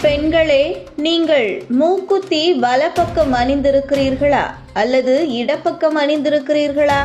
பெண்களே நீங்கள் மூக்குத்தி வலப்பக்கம் அணிந்திருக்கிறீர்களா? அல்லது இடப்பக்கம் அணிந்திருக்கிறீர்களா?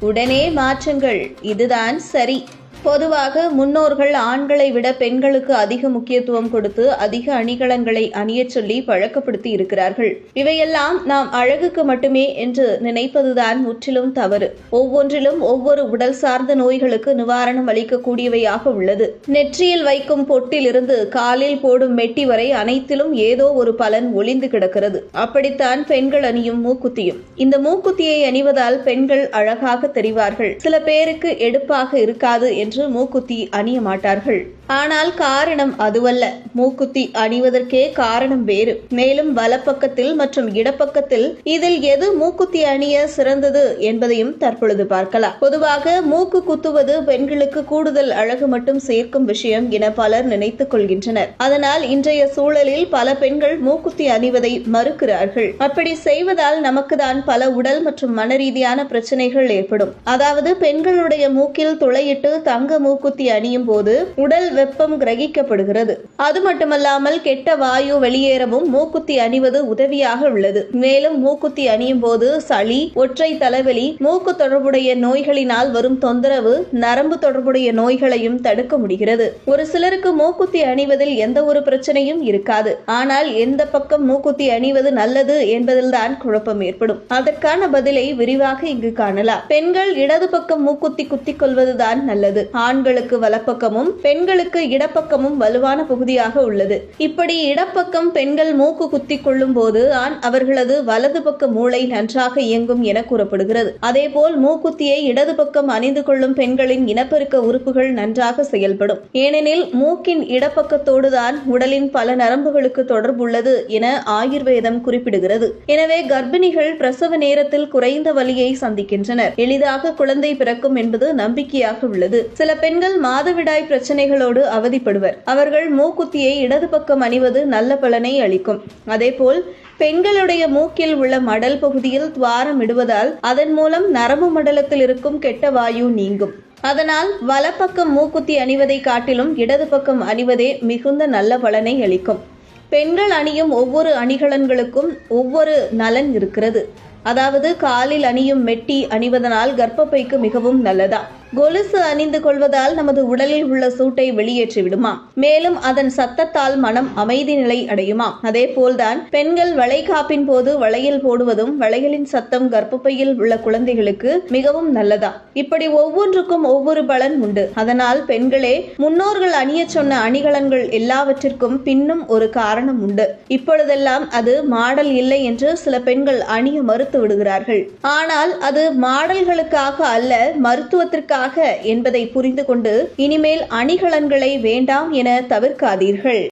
உடனே மாற்றுங்கள். இதுதான் சரி. பொதுவாக முன்னோர்கள் ஆண்களை விட பெண்களுக்கு அதிக முக்கியத்துவம் கொடுத்து அதிக அணிகலன்களை அணியச் சொல்லி பழக்கப்படுத்தி இருக்கிறார்கள். இவையெல்லாம் நாம் அழகுக்கு மட்டுமே என்று நினைப்பதுதான் முற்றிலும் தவறு. ஒவ்வொன்றிலும் ஒவ்வொரு உடல் சார்ந்த நோய்களுக்கு நிவாரணம் அளிக்கக்கூடியவையாக உள்ளது. நெற்றியில் வைக்கும் பொட்டிலிருந்து காலில் போடும் மெட்டி வரை அனைத்திலும் ஏதோ ஒரு பலன் ஒளிந்து கிடக்கிறது. அப்படித்தான் பெண்கள் அணியும் மூக்குத்தியும். இந்த மூக்குத்தியை அணிவதால் பெண்கள் அழகாக தெரிவார்கள். சில பேருக்கு எடுப்பாக இருக்காது என்று என்று மூக்குத்தி அணிய மாட்டார்கள். ஆனால் காரணம் அதுவல்ல. மூக்குத்தி அணிவதற்கே காரணம் வேறு. மேலும் வலப்பக்கத்தில் மற்றும் இடப்பக்கத்தில் இதில் எது மூக்குத்தி அணிய சிறந்தது என்பதையும் தற்பொழுது பார்க்கலாம். பொதுவாக மூக்கு குத்துவது பெண்களுக்கு கூடுதல் அழகு மட்டும் சேர்க்கும் விஷயம் என பலர் நினைத்துக் கொள்கின்றனர். அதனால் இன்றைய சூழலில் பல பெண்கள் மூக்குத்தி அணிவதை மறுக்கிறார்கள். அப்படி செய்வதால் நமக்கு தான் பல உடல் மற்றும் மன ரீதியான பிரச்சனைகள் ஏற்படும். அதாவது பெண்களுடைய மூக்கில் துளையிட்டு தங்க மூக்குத்தி அணியும் போது உடல் வெப்பம் கிரகிக்கப்படுகிறது. அது மட்டுமல்லாமல் கெட்ட வாயு வெளியேறவும் மூக்குத்தி அணிவது உதவியாக உள்ளது. மேலும் மூக்குத்தி அணியும் போது சளி ஒற்றை தலைவலி மூக்கு தொடர்புடைய நோய்களினால் வரும் தொந்தரவு நரம்பு தொடர்புடைய நோய்களையும் தடுக்க முடிகிறது. ஒரு சிலருக்கு மூக்குத்தி அணிவதில் எந்த ஒரு பிரச்சனையும் இருக்காது. ஆனால் எந்த பக்கம் மூக்குத்தி அணிவது நல்லது என்பதில்தான் குழப்பம் ஏற்படும். அதற்கான பதிலை விரிவாக இங்கு காணலாம். பெண்கள் இடது பக்கம் மூக்குத்தி குத்திக் கொள்வதுதான் நல்லது. ஆண்களுக்கு வலப்பக்கமும் பெண்களுக்கு பெண்களுக்கு இடப்பக்கமும் வலுவான பகுதியாக உள்ளது. இப்படி இடப்பக்கம் பெண்கள் மூக்கு குத்தி கொள்ளும் போது ஆண் அவர்களது வலது பக்க மூளை நன்றாக இயங்கும் என கூறப்படுகிறது. அதேபோல் மூக்குத்தியை இடது பக்கம் அணிந்து கொள்ளும் பெண்களின் இனப்பெருக்க உறுப்புகள் நன்றாக செயல்படும். ஏனெனில் மூக்கின் இடப்பக்கத்தோடு தான் உடலின் பல நரம்புகளுக்கு தொடர்புள்ளது என ஆயுர்வேதம் குறிப்பிடுகிறது. எனவே கர்ப்பிணிகள் பிரசவ நேரத்தில் குறைந்த வலியை சந்திக்கின்றனர். எளிதாக குழந்தை பிறக்கும் என்பது நம்பிக்கையாக உள்ளது. சில பெண்கள் மாதவிடாய் பிரச்சனைகளோடு அவதிப்படுவர். அவர்கள் மூக்குத்தியை இடது பக்கம் அணிவது நல்ல பலனை அளிக்கும். அதேபோல் பெண்களுடைய மூக்கில் உள்ள மடல் பகுதியில் துவாரம் இடுவதால் அதன் மூலம் நரம்பு மண்டலத்தில் இருக்கும் கெட்ட வாயு நீங்கும். அதனால் வலப்பக்கம் மூக்குத்தி அணிவதை காட்டிலும் இடது பக்கம் அணிவதே மிகுந்த நல்ல பலனை அளிக்கும். பெண்கள் அணியும் ஒவ்வொரு அணிகலன்களுக்கும் ஒவ்வொரு நலன் இருக்கிறது. அதாவது காலில் அணியும் மெட்டி அணிவதனால் கர்ப்பப்பைக்கு மிகவும் நல்லதா? கொலுசு அணிந்து கொள்வதால் நமது உடலில் உள்ள சூட்டை வெளியேற்றி விடுமாம் மேலும் அதன் சத்தத்தால் மனம் அமைதி நிலை அடையுமாம் அதே போல்தான் பெண்கள் வளைகாப்பின் போது வளையல் போடுவதும் வளையலின் சத்தம் கர்ப்பப்பையில் உள்ள குழந்தைகளுக்கு மிகவும் நல்லதா? இப்படி ஒவ்வொன்றுக்கும் ஒவ்வொரு பலன் உண்டு. அதனால் பெண்களே முன்னோர்கள் அணிய சொன்ன அணிகலன்கள் எல்லாவற்றிற்கும் பின்னும் ஒரு காரணம் உண்டு. இப்பொழுதெல்லாம் அது மாடல் இல்லை என்று சில பெண்கள் அணிய மறுத்து விடுகிறார்கள். ஆனால் அது மாடல்களுக்காக அல்ல மருத்துவத்திற்காக என்பதை புரிந்து கொண்டு இனிமேல் அணிகலன்களை வேண்டாம் என தவிர்க்காதீர்கள்.